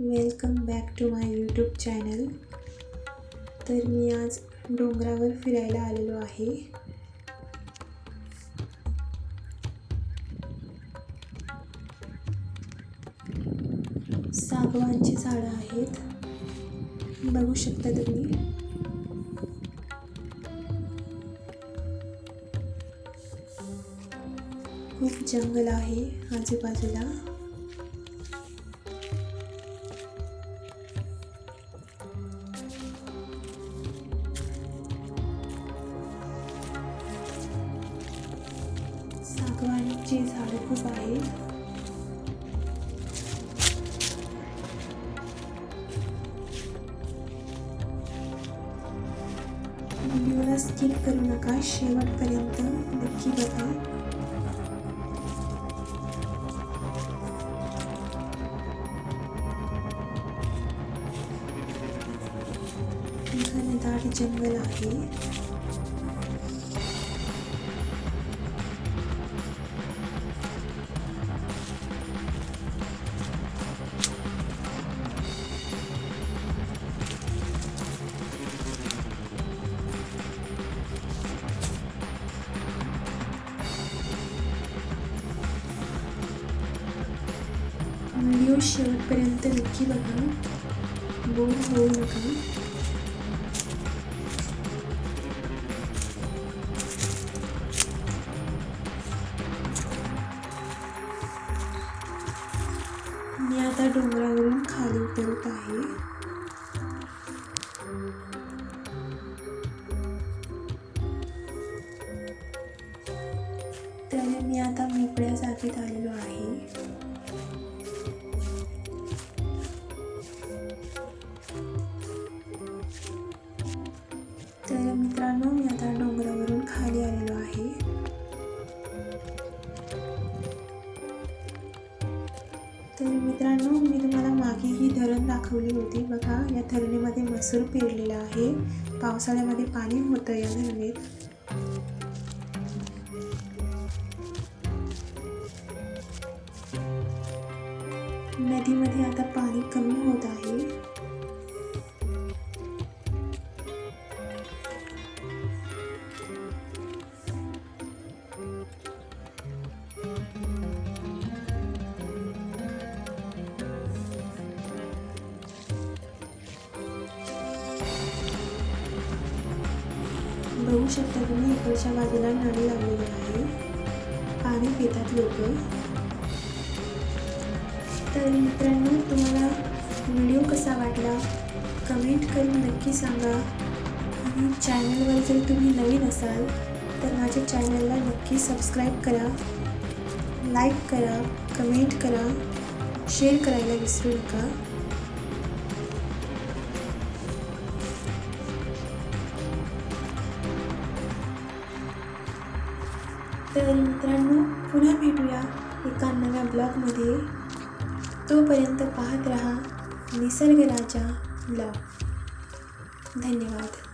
Welcome back to my YouTube channel. तर मी आज डोंगरावर फिरायला आलेलो आहे. सागवानची झाडं आहेत. बघू शकता तुम्ही. खूप जंगल आहे आजूबाजूला. ची झाडे खूप आहेत. व्हिडिओला स्किप करू नका. शेवटपर्यंत नक्की बघा. घनदाट जंगल आहे. व्हिडिओ शेवटपर्यंत नक्की बघा बोर होऊ नका मी आता डोंगरावरून खाली उतरत आहे त्यामुळे मी आता मोकळ्या जागेत आलेलो आहे तर मित्रांनो मी तुम्हाला मागे ही धरण दाखवली होती. बघा या धरणीमध्ये मसूर पेरलेला आहे. पावसाळ्यामध्ये पाणी होतं या धरणीत. नदीमध्ये आता पाणी कमी होत आहे. बघू शकता तुम्ही इकडच्या बाजूला नळी लावलेली आहे पाणी पितात लोक. तर मित्रांनो तुम्हाला व्हिडिओ कसा वाटला? कमेंट करून नक्की सांगा. आणि चॅनलवर जर तुम्ही नवीन असाल तर माझ्या चॅनलला नक्की सबस्क्राईब करा. लाईक करा कमेंट करा. शेअर करायला विसरू नका. तर मित्रांनो पुन्हा भेटूया एका नव्या ब्लॉगमध्ये. तोपर्यंत पाहत रहा निसर्गराजा ब्लॉग. धन्यवाद.